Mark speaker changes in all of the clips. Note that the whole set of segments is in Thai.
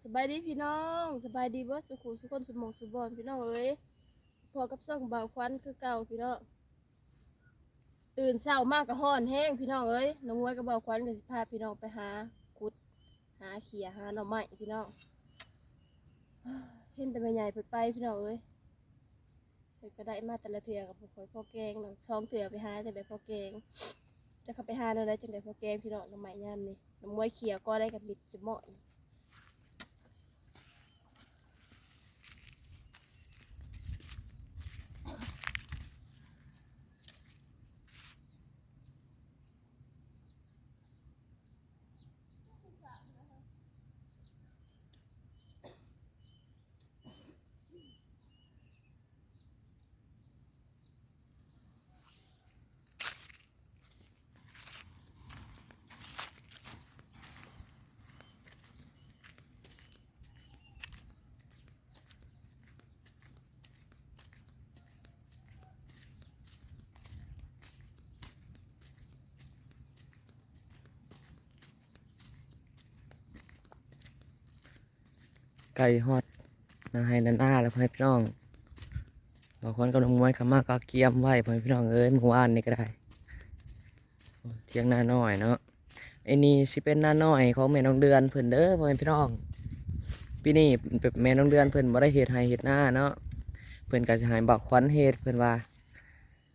Speaker 1: สบายดีพี่น้องสบายดีเบิดสุขุสุขคนสุมองสุบอนพี่น้องเอ้ยพอกับซ่องเบาควันคือเก่าพี่น้องตื่นเช้ามากกับห้อนแห้งพี่น้องเอ้ยน้องมวยกับเบาควันก็สิพาพี่น้องไปหาขุด หาเขียหาหน่อไม้พี่น้องเห็นแต่แม่ใหญ่เปิดไปพี่น้องเอ้ยเพิ่นก็ได้มาแต่ละเทือกับพ่อพ่อแกงเนาะช่องเถือไปหาจังได๋พ่อแกงจะเข้าไปหาแนวใดจังได๋พ่อแกงพี่น้องหน่อไม้ยามนี่น้องมวยเขียก็ได้กับบิดจะเหมาะ
Speaker 2: ไก่ฮอดนาให้นันอ้าแล้วพ่อให้พี่น้องบางคนก็ลงมวยขมาก็เกียมไว้พ่อให้พี่น้องเอ้ยเมื่อวานนี่ก็ได้ เที่ยงหน้าน้อยเนาะไอ้นี่สิเป็นหน้าน้อยของแม่น้องเดือนเพิ่นเด้อพ่อพี่น้องปีนี้เป็นแม่น้องเดือนเพิ่นบ่ได้เฮ็ดให้เฮ็ดหน้าเนาะเพิ่นก็สิให้บักควันเฮ็ดเพิ่นว่า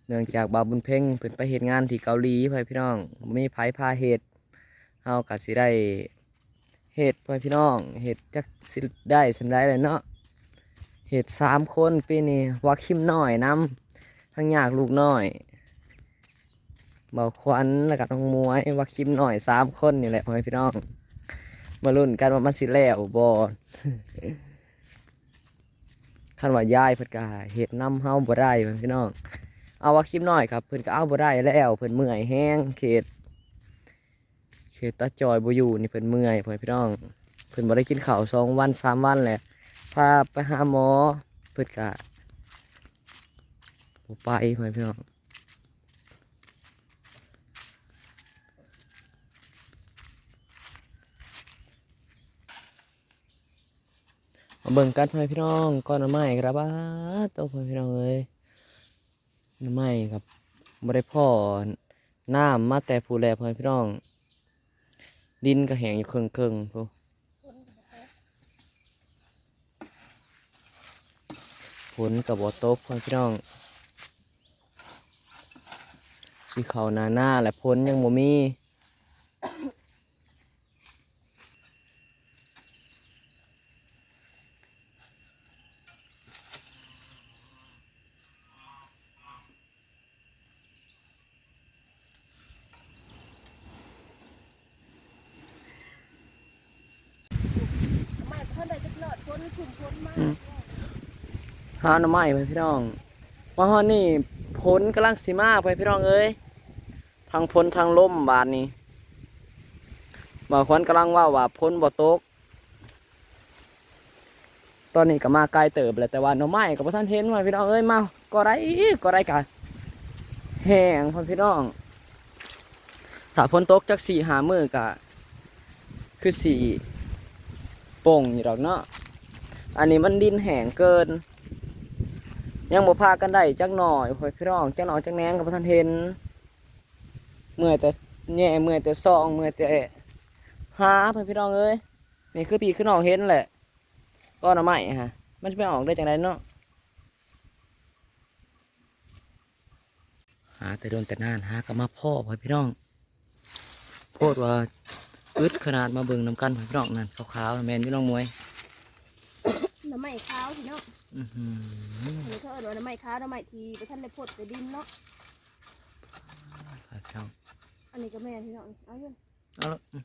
Speaker 2: เนื่องจากบาบุญเพ่งเพิ่นไปเฮ็ดงานที่เกาหลีพ่อพี่น้องมีไผพาเฮ็ดเฮาก็สิได้ เห็ดพ่อพี่น้องเห็ดจักสิได้สำได้เลยเนาะเห็ดสามคนปีนี้ว่าคิมน้อยน้ำทั้งยากลูกน้อยเบาควันแล้วก็น้องมวยว่าคิมน้อยสามคนนี่แหละพ่อพี่น้อง มาลุ้นกันว่ามันสิแล้วบ่คันว่ายายเพิ่นก็เห็ดน้ำเฮาบ่ได้พ่อพี่น้อง เอาว่าคิมน้อยครับเพิ่นก็เอาบ่ได้แล้วเพิ่นเมื่อยแห้งเขต เขตตาจอยบ่อยู่นี่เพิ่นเมื่อยพ่อพี่น้อง เพิ่นบ่ได้กินข้าวสองวันสามวันแหละพาไปหาหมอเพิ่นก็บ่ไปพ่อพี่น้องาเบิ่งกันพ่อพี่น้องก้อนหน้ำไม้ครับบ้าโตพ่อพี่น้องเอ้ยหน้ำไม้ครับบ่ได้พ่อน้ำมาแต่ผู้แลพ่อพี่น้อง ดินก็แห้งอยู่เครื่องเครื่องพูฝนกับบ่ตกพ่อพี่น้องสีเขานาหน้าและพ้นยังบ่มี
Speaker 1: เพิ่นได้จัก หลอดพ้นคุมพ้นมาก
Speaker 2: หาหน่อไม้พ่อพี่น้องมาฮอนี่พ้นกำลังสิมาพ่อพี่น้องเอ้ยทางพ้นทางล่มบาดนี้บ่าวควันกำลังว่าว่าพ้นบ่ตก ตอนนี้ก็มาไกลเติบแล้วแต่ว่าหน่อไม้ก็บ่ทันเห็นพ่อพี่น้องเอ้ยมาก็ได้ก็ได้กันแห้งพ่อพี่น้องถ้าพ้นตกจักสี่หามือก็คือสี่โป่งอยู่ดอกเนาะ อันนี้มันดินแห้งเกิน ยังบ่พากันได้จักหน่อยพี่น้องจักหน่อยจักแหนงก็บ่ทันเห็น เมื่อยแต่แย่เมื่อยแต่ซองเมื่อยแต่หาพ่อพี่น้องเอ้ยนี่คือพี่คือน้องเห็นแหละก็หน่อไม้ฮะมันจะไปออกได้จังไดเนาะหาแต่โดนแต่นานหาก็มาพ่อพ่อพี่น้องโพดว่าอึดขนาดมาเบิ่งน้ำกันพ่อพี่น้องนั่นขาวๆแมนพี่น้องมวย
Speaker 1: ม้ขาวพี่น้อง
Speaker 2: อื้อหือ
Speaker 1: อันนี้เขาเอิ้นว่าหน่อไม้ขาวหน่อไม้ทีไปท่านได้พดไปดินเนาะ
Speaker 2: พ่อพี่น้อง
Speaker 1: อันนี้ก็แม่นพี่น้อง เอาอยู่
Speaker 2: เอาละอืม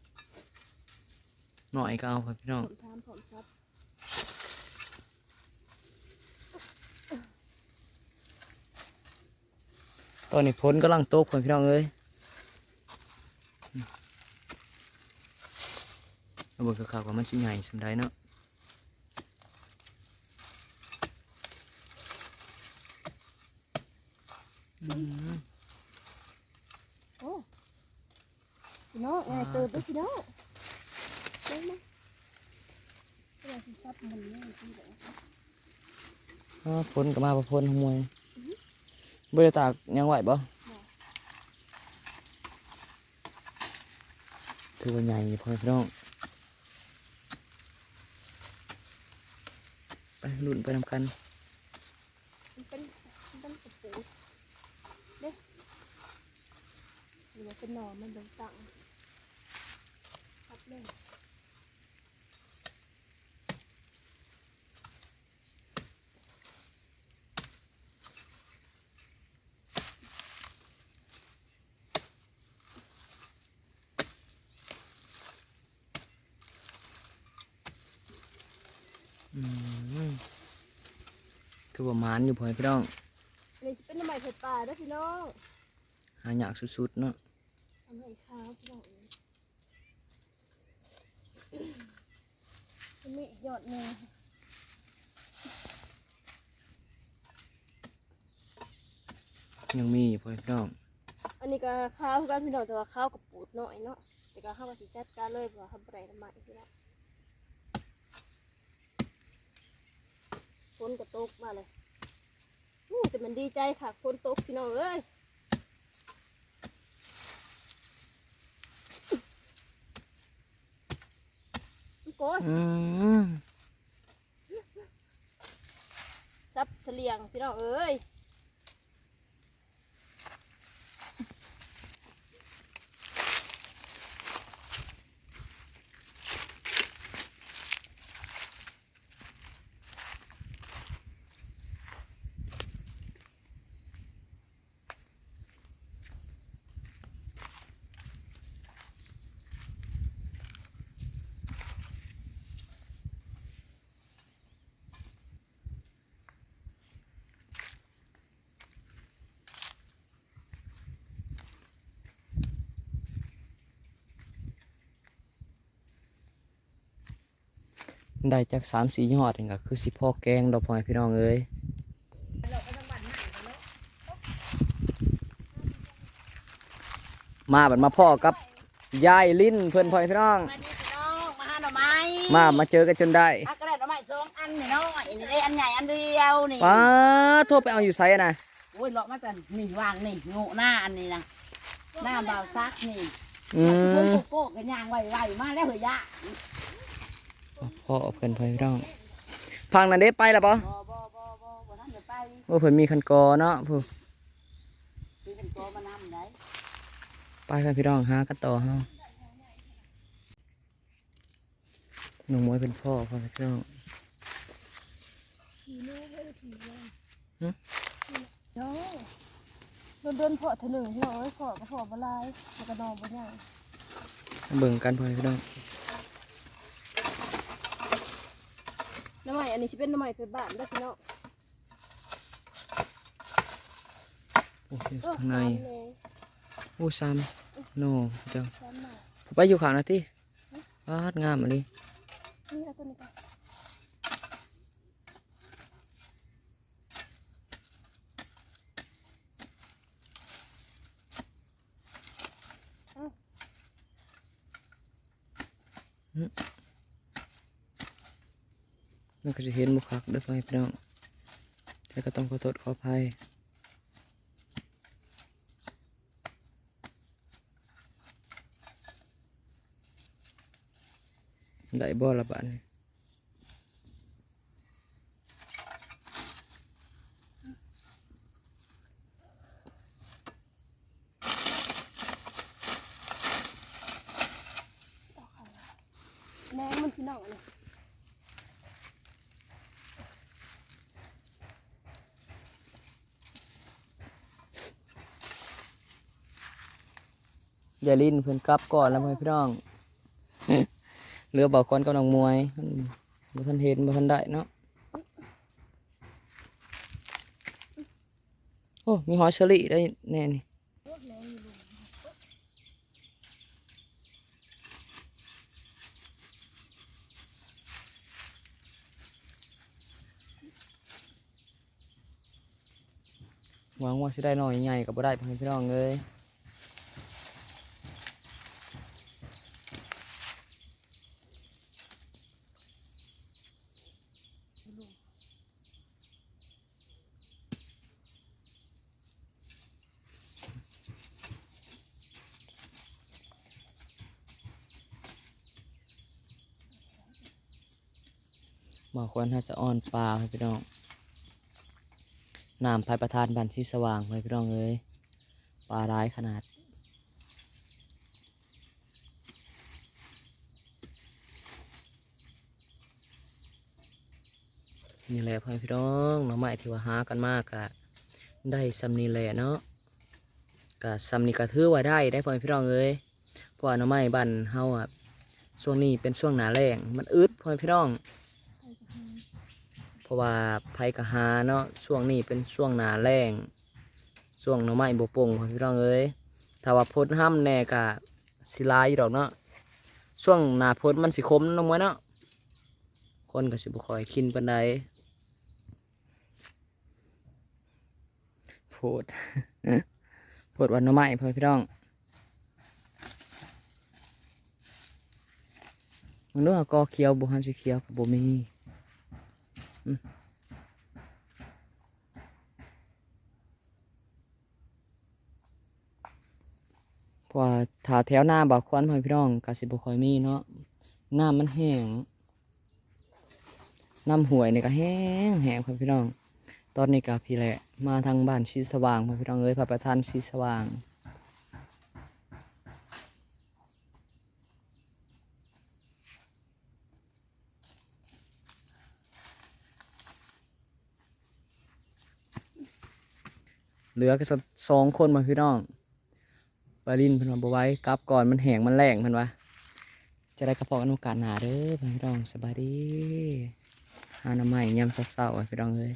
Speaker 2: หน่อยก็เอาพ่อพี่น้อง
Speaker 1: ผมทำผมครับ
Speaker 2: ตอนนี้พ้นกำลังตกพ่อพี่น้องเอ้ยอืมเอาเบิ่งข่าวๆว่ามันสิใหญ่สำใดเนาะ
Speaker 1: โอ้พี่น้องไงเติบด้วยพี่น้องเติบมาว่าสิซับมันนี่ที่ไหน
Speaker 2: อ๋อพ้นก็มาบ่พ้นขโมยบ่ได้ตากยังไหวบ่ถือว่าใหญ่พ่อพี่น้องไปลุ้นไปนำกัน
Speaker 1: มันเป็นมันเป็นกระปูเด้ห รือว่าเป็นหน่อมันโดนตังครับเลย
Speaker 2: อืมถือว่าหมานอยู่พ่อพี่น้อง
Speaker 1: อันนี้จะเป็นน้ำใหม่เผ็ดปลาเด้อพี่น้อง
Speaker 2: หายากสุดๆเนาะ
Speaker 1: ทำให้ข้าวพี่น้องเองจะมีอีกหยอดหนึ่ง
Speaker 2: ยังมีอยู่พ่อพี่น้อง
Speaker 1: อันนี้ก็ข้าวคือกันพี่น้องแต่ว่าข้าวกับปูดหน่อยเนาะแต่ก็ข้าวกับสีจัดการเลยเพราะว่าทำไรน้ำใหม่พี่น้องฝนก็ตกมาเลยอู้แต่มันดีใจค่ะฝนตกพี่น้องเอ้ย กย
Speaker 2: อืม
Speaker 1: ซับเสลียงพี่น้องเอ้ย
Speaker 2: ได้จากสามสี่ยอดเองก็คือสิพ่อแกงดอกพ่อพี่น้องเอ้ยมาบัดมาพ่อกับยายลิ้นเพื่อนพ่อพี่น้อง
Speaker 3: มานี่พี่น้องมาหาหน่อไม้
Speaker 2: มามาเจอกันจนได้
Speaker 3: อักกระดาษหน่อไม้สองอันนี่น้องอันนี้ได้อันใหญ่อันเดียวนี่
Speaker 2: ป้าโทษไปเอาอยู่ไซนะ
Speaker 3: โอ้ยเลาะมาเป็นนี่วางนี่งูหน้าอันนี้นะหน้าเบาซักนี่
Speaker 2: อื
Speaker 3: โก้
Speaker 2: ม
Speaker 3: โก้กันยางไวๆมาแล้วเหรอยะ
Speaker 2: พ่อเพื่อนพ่อพี่น้องพังนั่นเด้ไปล้วปะ
Speaker 3: บ่บ่บ่บ่บ่นั่นเดี๋ยวไป
Speaker 2: โอ้เพื่อนมีคันกอเนาะผู้
Speaker 3: คือเป็นโกมานำไป
Speaker 2: เพื่อนพี่น้องหากันต่อเฮาหนุ่มมวยเป็นพ่อพ่อพี่น้อง
Speaker 1: ขี่ลูกให้ขี่เลย
Speaker 2: หึ
Speaker 1: เนาะโดนโดนเพาะเถอะหนึ่งพี่น้องเอ้เพาะก็เพาะบลายมันก็นอนบนย่าง
Speaker 2: เบิ่งกันพ่อพี่น้อง
Speaker 1: น้ำใหม่อันนี้จะเป็นน้ำใหม่เผ็ดบ้านได้อพี่น้อง
Speaker 2: โอ้ย
Speaker 1: เออ
Speaker 2: ข้างใน
Speaker 1: สามเลย
Speaker 2: โอ้ซ้ำโน่จัง
Speaker 1: สามหน่อย
Speaker 2: ไปอยู่ข้างนะที่วาดงามอันนี้
Speaker 1: นี่เอาตัวนี้ไป
Speaker 2: มันก็จะเห็นบุคักเด้อพ่อพี่น้องแต่ก็ต้องขอโทษขออภัยได้บ่ละบาดนี้
Speaker 1: แมงมันพี่น้องอันนี้
Speaker 2: อย่าลิ้นเพิ่อนกลับก่อนแล้วพ่อพี่น้องเรือบ่าวคอนกับน้องมวยมันบ่ทันเห็นบ่ทันได้เนาะโอ้มีหอยเชอรี่ได้แน่นี่
Speaker 1: พวกแมงอยู่ลุม
Speaker 2: หวังว่าสิได้หน่อยใหญ่ก็บ่ได้พี่น้องเอ้ย บอกควรถ้าจะอ้อนปลาให้พี่น้องน้ำพายประทานบันที่สว่างให้พี่น้องเอ้ยปลาร้ายขนาดนี่แหละพ่อพี่น้องหน่อไม้ที่ว่าหากันมากอะได้ซำนี้แหละเนาะกะซำนี้ก็ถือว่าได้ได้พ่อพี่น้องเอ้ยเพราะหน่อไม้บ้านเฮาอะช่วงนี้เป็นช่วงหนาแรงมันอึดพ่อพี่น้อง เพราะว่าไผกะหาเนาะช่วงนี้เป็นช่วงหนาแรงช่วงหน่อไม้บ่ปงพี่น้องเอ้ยถ้าว่าพดห้ำแน่กะสิลายอยู่ดอกเนาะช่วงหนาพดมันสิคมน้องมวยเนาะคนก็สิบ่คอยกินปานใดพดพดวันหน้อไม้พ่อพี่น้องมันรู้ว่ากอเขียวบุหันสีเขียวบบุมี พราะว่าถ้าแถวหน้าบาควันพ่อพี่น้องกาสิบุคอยมีเนาะน้ำมันแห้งน้ำห่วยนี่ก็แห้งแห้งพ่อพี่น้อง ตอนนี้กับพี่แหละ มาทางบ้านชีสว่างพ่อพี่น้องเอ้ยพระประธานชีสว่าง ลือก็สักสองคนมาพี่น้องปาลินเพิ่นมาบไว้กลับก่อนมันแหงมันแหลงเพิ่นว่าจะได้กระเพาะกันโอกาสหนาเด้อพี่น้องสบายดีหาหน้ำใหม่ยำเช้าๆอพี่น้องเลย